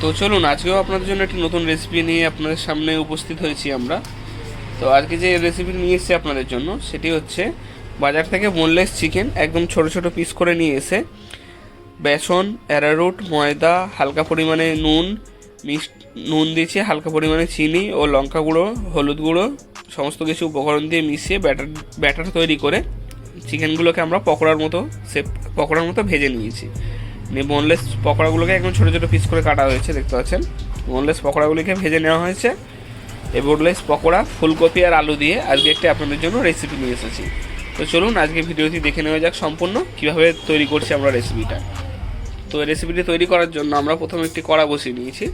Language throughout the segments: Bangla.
তো চলুন, আজকেও আপনাদের জন্য একটি নতুন রেসিপি নিয়ে আপনাদের সামনে উপস্থিত হয়েছি আমরা। তো আজকে যে রেসিপি নিয়ে এসেছি আপনাদের জন্য, সেটি হচ্ছে বাজার থেকে বোনলেস চিকেন একদম ছোট ছোট পিস করে নিয়ে এসে বেসন অ্যারারুট ময়দা, হালকা পরিমাণে নুন মিষ্ট নুন দিয়েছি, হালকা পরিমাণে চিনি ও লঙ্কা গুঁড়ো, হলুদ গুঁড়ো, সমস্ত কিছু উপকরণ দিয়ে মিশিয়ে ব্যাটার ব্যাটার তৈরি করে চিকেনগুলোকে আমরা পকোড়ার মতো সেপ পকোড়ার মতো ভেজে নিয়েছি। নিয়ে বোনলেস পকোড়াগুলোকে একদম ছোটো ছোটো পিস করে কাটা হয়েছে, দেখতে পাচ্ছেন? বোনলেস পকোড়াগুলিকে ভেজে নেওয়া হয়েছে। এই বোনলেস পকোড়া ফুলকপি আর আলু দিয়ে আজকে একটি আপনাদের জন্য রেসিপি নিয়ে এসেছি। তো চলুন আজকে ভিডিওটি দেখে নেওয়া যাক সম্পূর্ণ, কীভাবে তৈরি করছি আমরা রেসিপিটা তো রেসিপিটি তৈরি করার জন্য আমরা প্রথমে একটি কড়া বসিয়ে নিয়েছি।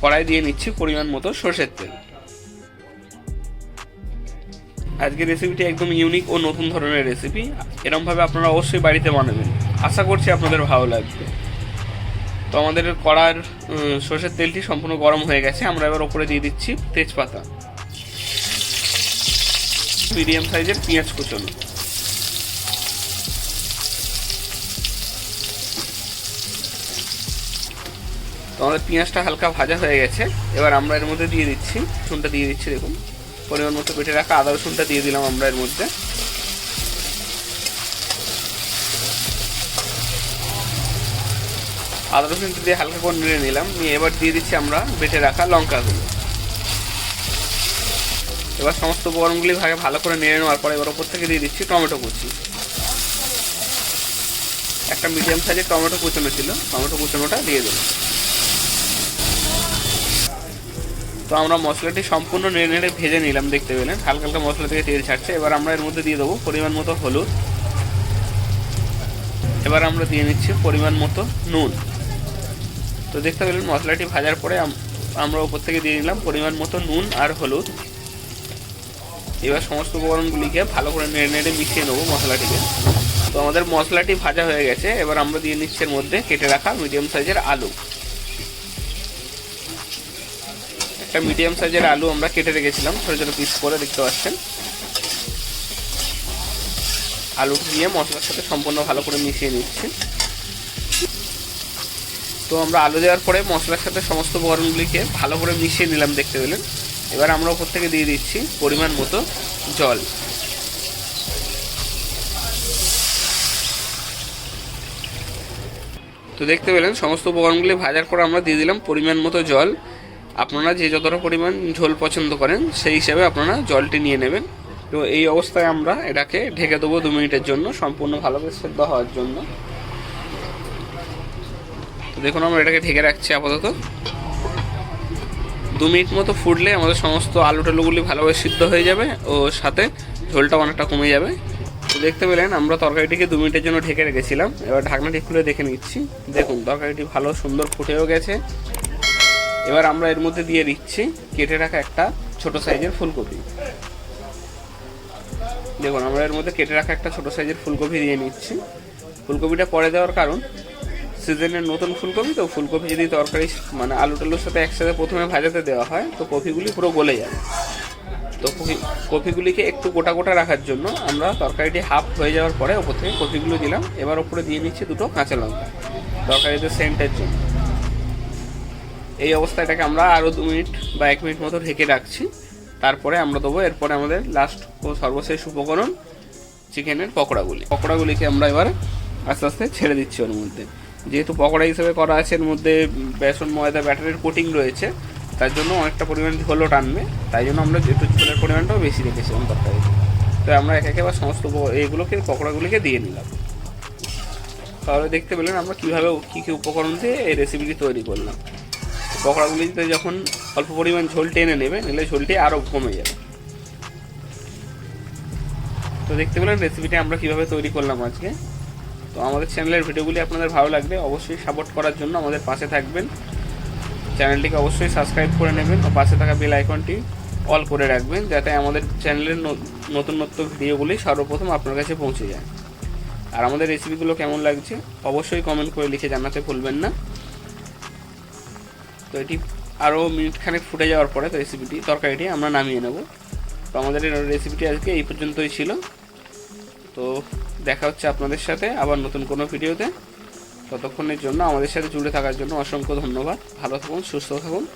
কড়াই দিয়ে নিচ্ছি পরিমাণ মতো সর্ষের তেল। আজকের রেসিপিটি একদম ইউনিক ও নতুন ধরনের রেসিপি এরমভাবে আপনারা অবশ্যই বাড়িতে বানাবেন। আশা করছি আপনাদের ভালো লাগবে। তো আমাদের কড়ার সর্ষের তেলটি সম্পূর্ণ গরম হয়ে গেছে। আমরা এবার ওপরে দিয়ে দিচ্ছি তেজপাতা। মিডিয়াম সাইজের পেঁয়াজ কুচনো। তো আমাদের পেঁয়াজটা হালকা ভাজা হয়ে গেছে। এবার আমরা এর মধ্যে দিয়ে দিচ্ছি। রসুনটা দিয়ে দিচ্ছি, দেখুন। পরিমাণ মতো বেটে রাখা আদা রসুনটা দিয়ে দিলাম আমরা এর মধ্যে। আদা রসুন দিয়ে হালকা করে নেড়ে নিলাম। নিয়ে এবার দিয়ে দিচ্ছি আমরা বেটে রাখা লঙ্কাগুলো। এবার সমস্ত উপকরণগুলি ভাগে ভালো করে নেড়ে নেওয়ার পর এবার ওপর থেকে দিয়ে দিচ্ছি টমেটো কুচি। একটা মিডিয়াম সাইজের টমেটো কুচানো ছিল। টমেটো কুচনোটা দিয়ে দিলাম তো আমরা মশলাটি সম্পূর্ণ নেড়ে নেড়ে ভেজে নিলাম দেখতে পেলেন। হালকা হালকা মশলা থেকে তেল ছাড়ছে। এবার আমরা এর মধ্যে দিয়ে দেবো পরিমাণ মতো হলুদ। এবার আমরা দিয়ে নিচ্ছি পরিমাণ মতো নুন। তো দেখতে পেলেন, মশলাটি ভাজার পরে আমরা উপর থেকে দিয়ে দিলাম পরিমাণ মতো নুন আর হলুদ। এবার সমস্ত উপকরণগুলিকে ভালো করে নেড়ে নেড়ে মিশিয়ে নেব মশলাটিকে। তো আমাদের মশলাটি ভাজা হয়ে গেছে, এবার আমরা দিয়ে নিচ্ছি এর মধ্যে কেটে রাখা মিডিয়াম সাইজের আলু। একটা মিডিয়াম সাইজের আলু আমরা কেটে রেখেছিলাম, ছোটো ছোটো পিস করে, দেখতে পাচ্ছেন। আলুটা দিয়ে মশলার সাথে সম্পূর্ণ ভালো করে মিশিয়ে নিচ্ছি। তো আমরা আলু দেওয়ার পরে মশলার সাথে সমস্ত উপকরণগুলিকে ভালো করে মিশিয়ে নিলাম, দেখতে পেলেন? এবার আমরা ওপর থেকে দিয়ে দিচ্ছি পরিমাণ মতো জল। তো দেখতে পেলেন, সমস্ত উপকরণগুলি ভাজার পর আমরা দিয়ে দিলাম পরিমাণ মতো জল। আপনারা যে যতটা পরিমাণ ঝোল পছন্দ করেন, সেই হিসাবে আপনারা জলটি নিয়ে নেবেন। তো এই অবস্থায় আমরা এটাকে ঢেকে দেবো দু মিনিটের জন্য, সম্পূর্ণ ভালোভাবে সেদ্ধ হওয়ার জন্য। তো দেখুন, আমরা এটাকে ঢেকে রাখছি আপাতত। দু মিনিট মতো ফুটলে আমাদের সমস্ত আলু টালুগুলি ভালোভাবে সিদ্ধ হয়ে যাবে ও সাথে ঝোলটা অনেকটা কমে যাবে। তো দেখতে পেলেন, আমরা তরকারিটিকে দু মিনিটের জন্য ঢেকে রেখেছিলাম। এবার ঢাকনাটি খুলে দেখে নিচ্ছি। দেখুন, তরকারিটি ভালো সুন্দর ফুটেও গেছে। এবার আমরা এর মধ্যে দিয়ে দিচ্ছি কেটে রাখা একটা ছোট সাইজের ফুলকপি। দেখুন, আমরা এর মধ্যে কেটে রাখা একটা ছোট সাইজের ফুলকপি দিয়ে নিচ্ছি। ফুলকপিটা পরে দেওয়ার কারণ সিজনের নতুন ফুলকপি, তো ফুলকপি যদি তরকারি মানে আলু টালুর সাথে একসাথে প্রথমে ভাজাতে দেওয়া হয়, তো কপিগুলি পুরো গলে যাবে তো কপি- কপিগুলিকে একটু গোটা গোটা রাখার জন্য আমরা তরকারিটি হাফ হয়ে যাওয়ার পরে ওপর থেকে কপিগুলো দিলাম। এবার ওপরে দিয়ে নিচ্ছি দুটো কাঁচা লঙ্কা, তরকারিতে সেন্টের জন্য। এই অবস্থাটাকে আমরা আরও দু মিনিট বা এক মিনিট মতো ঢেকে রাখছি। তারপরে আমরা দেবো এরপরে আমাদের লাস্ট ও সর্বশেষ উপকরণ, চিকেনের পকোড়াগুলি। পকোড়াগুলিকে আমরা এবার আস্তে আস্তে ছেড়ে দিচ্ছি ওর মধ্যে। যেহেতু পকোড়া হিসেবে করা আছে, এর মধ্যে বেসন, ময়দা, ব্যাটারের কোটিং রয়েছে, তার জন্য অনেকটা পরিমাণ ঝোলও টানবে। তাই জন্য আমরা একটু ঝোলের পরিমাণটাও বেশি রেখেছিলাম তরকারিতে তো আমরা একে একে আবার সমস্ত এইগুলোকে, পকোড়াগুলিকে দিয়ে নিলাম। তাহলে দেখতে পেলেন আমরা কীভাবে কী কী উপকরণ দিয়ে এই রেসিপিটি তৈরি করলাম। পকোড়াগুলিতে যখন অল্প পরিমাণ ঝোল টেনে নেবে, নিলে ঝোলটি আরও কমে যাবে। তো দেখতে পেলেন রেসিপিটি আমরা কীভাবে তৈরি করলাম আজকে। তো আমাদের চ্যানেলের ভিডিওগুলি আপনাদের ভালো লাগলে অবশ্যই সাপোর্ট করার জন্য আমাদের পাশে থাকবেন। চ্যানেলটিকে অবশ্যই সাবস্ক্রাইব করে নেবেন ও পাশে থাকা বেল আইকনটি অল করে রাখবেন যাতে আমাদের চ্যানেলের নতুন নতুন ভিডিওগুলি সর্বপ্রথম আপনার কাছে পৌঁছে যায়। আর আমাদের রেসিপিগুলো কেমন লাগছে অবশ্যই কমেন্ট করে লিখে জানাতে ভুলবেন না। তো এটি আরও মিনিট খানেক ফুটে যাওয়ার পরে তো রেসিপিটি তরকারিটি আমরা নামিয়ে নেব। তো আমাদের রেসিপিটি আজকে এই পর্যন্তই ছিল। তো দেখা হচ্ছে আপনাদের সাথে আবার নতুন কোনো ভিডিওতে। ততক্ষণের জন্য আমাদের সাথে জুড়ে থাকার জন্য অসংখ্য ধন্যবাদ। ভালো থাকুন, সুস্থ থাকুন।